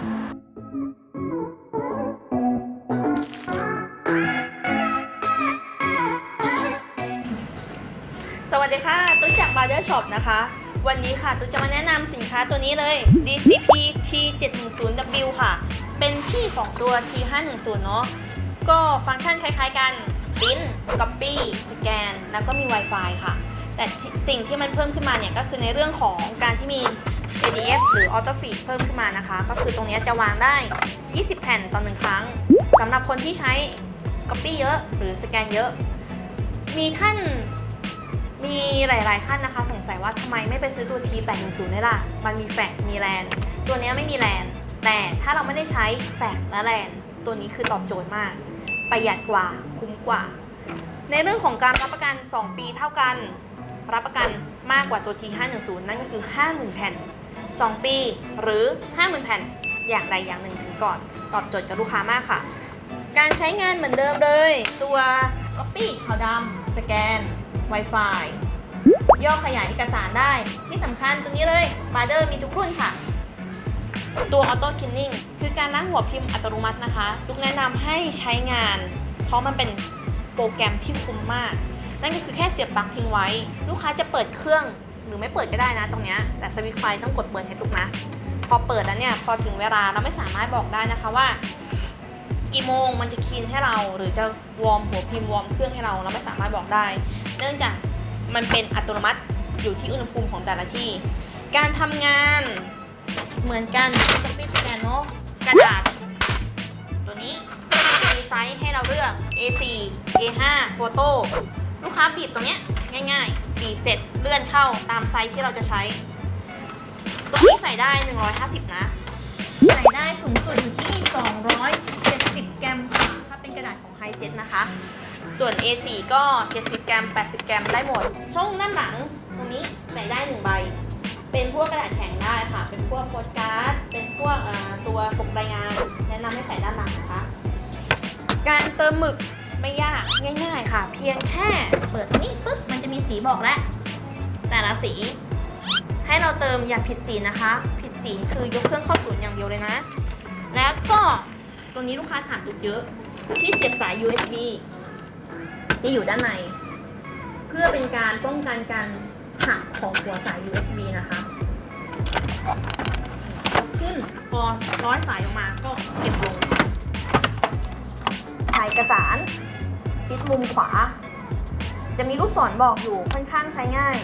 สวัสดีค่ะ ตุ๊กจาก Barber Shop นะคะ วันนี้ค่ะ ตุ๊กจะมาแนะนำสินค้าตัวนี้เลย DCP T710W ค่ะ เป็นพี่ของตัว T510 เนาะ ก็ฟังก์ชันคล้ายๆกัน Print Copy สแกน แล้วก็มี Wi-Fi ค่ะ แต่สิ่งที่มันเพิ่มขึ้นมาเนี่ย ก็คือในเรื่องของการที่มี ADF หรือ Auto Feed เพิ่มขึ้นมานะคะ ก็คือตรงนี้จะวางได้ 20 แผ่นต่อหนึ่งครั้งสำหรับคนที่ใช้ Copy เยอะ หรือสแกนเยอะ มีท่านมีหลาย ๆ ท่านนะคะ สงสัยว่าทำไมไม่ไปซื้อตัว T810 ได้ล่ะ มันมีแฟกมีแลนตัวนี้ไม่มีแลนแต่ถ้าเราไม่ได้ใช้แฟกและแลนตัวนี้คือตอบโจทย์มาก ประหยัดกว่าคุ้มกว่า ในเรื่องของการรับประกัน 2 ปีเท่ากัน รับประกันมากกว่าตัว T510 นั่นก็คือ 50,000 แผ่น 2 ปี หรือ 50,000 แผ่นอย่างใดอย่างหนึ่งถึงก่อน ตอบโจทย์กับลูกค้ามากค่ะ การใช้งานเหมือนเดิมเลย ตัว Copy ขาวดำสแกน Wi-Fi ย่อขยายเอกสารได้ที่สำคัญตัวนี้เลยบาร์เดอร์มีทุกรุ่นค่ะ ตัว Auto Cleaning คือการล้างหัวพิมพ์อัตโนมัตินะคะลูกแนะนำให้ใช้งาน เพราะมันเป็นโปรแกรมที่คุ้มมาก นั่นก็คือแค่เสียบปลั๊กทิ้งไว้ ลูกค้าจะเปิดเครื่อง หรือไม่เปิดก็ได้นะตรงเนี้ยแต่สวิตช์ไฟต้องกดเปิดให้ทุกนะ พอเปิดแล้วเนี่ยพอถึงเวลาเราไม่สามารถบอกได้นะคะว่า กี่โมงมันจะคีนให้เรา หรือจะวอร์มหัวพิมพ์วอร์มเครื่องให้เราเราไม่สามารถบอกได้ เนื่องจากมันเป็นอัตโนมัติอยู่ที่อุณหภูมิของแต่ละที่ การทำงานเหมือนกันสปีดสแกนเนาะกระดาษ ตัวนี้มีไซส์ให้เราเลือก A4 A5 โฟโต้ลูกค้าบีบตรงเนี้ย ง่ายๆ บีบเสร็จเลื่อนเข้าตามไซส์ที่เราจะใช้ ตัวนี้ใส่ได้ 150 นะ ใส่ได้สูงสุดอยู่ที่ 270แกรมค่ะ ถ้าเป็นกระดาษของไฮเจ็ตนะคะ ส่วน A4 ก็ 70แกรม80แกรมได้หมด ช่องด้านหลังตรงนี้ใส่ได้ 1 ใบ เป็นพวกกระดาษแข็งได้ค่ะ เป็นพวกโพสการ์ด เป็นพวกตัวปกรายงาน แนะนำให้ใส่ด้านหลังนะคะ การเติมหมึกไม่ยากง่าย ๆ ค่ะ เพียงแค่เปิด สีบอกแล้วแต่ละสี ให้เราเติมอย่าผิดสีนะคะ ผิดสีคือยกเครื่องเข้าศูนย์อย่างเดียวเลยนะ แล้วก็ตรงนี้ลูกค้าถามตุกเยอะที่เสียบสาย USB จะอยู่ด้านใน เพื่อเป็นการป้องกันการหักของหัวสาย USB นะคะยกขึ้นพอร้อยสายออกมาก็เก็บลงถ่ายเอกสาร ชิดมุมขวา จะมีลูกศรบอกอยู่ค่อนข้างใช้ง่าย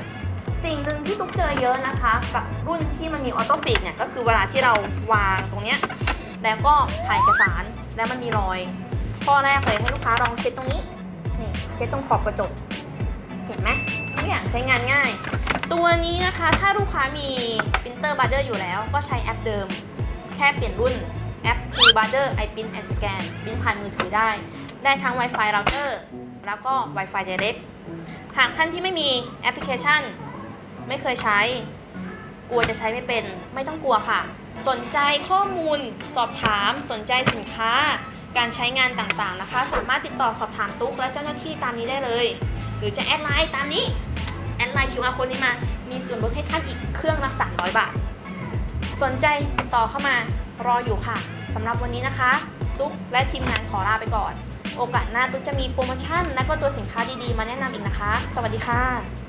สิ่งหนึ่งที่ตุ๊กเจอเยอะนะคะ กับรุ่นที่มันมีออโต้ฟิกเนี่ยก็คือเวลาที่เราวางตรงเนี้ยแล้วก็ถ่ายเอกสารแล้วมันมีรอย ข้อแรกเลยให้ลูกค้าลองเช็ดตรงนี้นี่เช็ดตรงขอบกระจกเห็นไหมทุกอย่างใช้งานง่าย ตัวนี้นะคะถ้าลูกค้ามี Printer b u d d e r อร์อยู่แล้ว ก็ใช้แอปเดิม แค่เปลี่ยนรุ่นแอป Tool b u d d e r iPrint and Scan พิมพ์ผ่านมือถือได้ ได้ทั้ง Wi-Fi router แล้วก็ Wi-Fi Direct หากท่านที่ไม่มีแอปพลิเคชัน ไม่เคยใช้ กลัวจะใช้ไม่เป็น ไม่ต้องกลัวค่ะ สนใจข้อมูล สอบถาม สนใจสินค้า การใช้งานต่างๆนะคะ สามารถติดต่อสอบถามตุ๊กและเจ้าหน้าที่ตามนี้ได้เลย หรือจะแอดไลน์ตามนี้ แอดไลน์ QR โค้ดนี้มา มีส่วนลดให้ท่านอีกเครื่องละ300 บาท สนใจติดต่อเข้ามารออยู่ค่ะสำหรับวันนี้นะคะ ตุ๊กและทีมงานขอลาไปก่อน โอกาสหน้าตุ๊กจะมีโปรโมชั่น และก็ตัวสินค้าดีๆ มาแนะนำอีกนะคะ สวัสดีค่ะ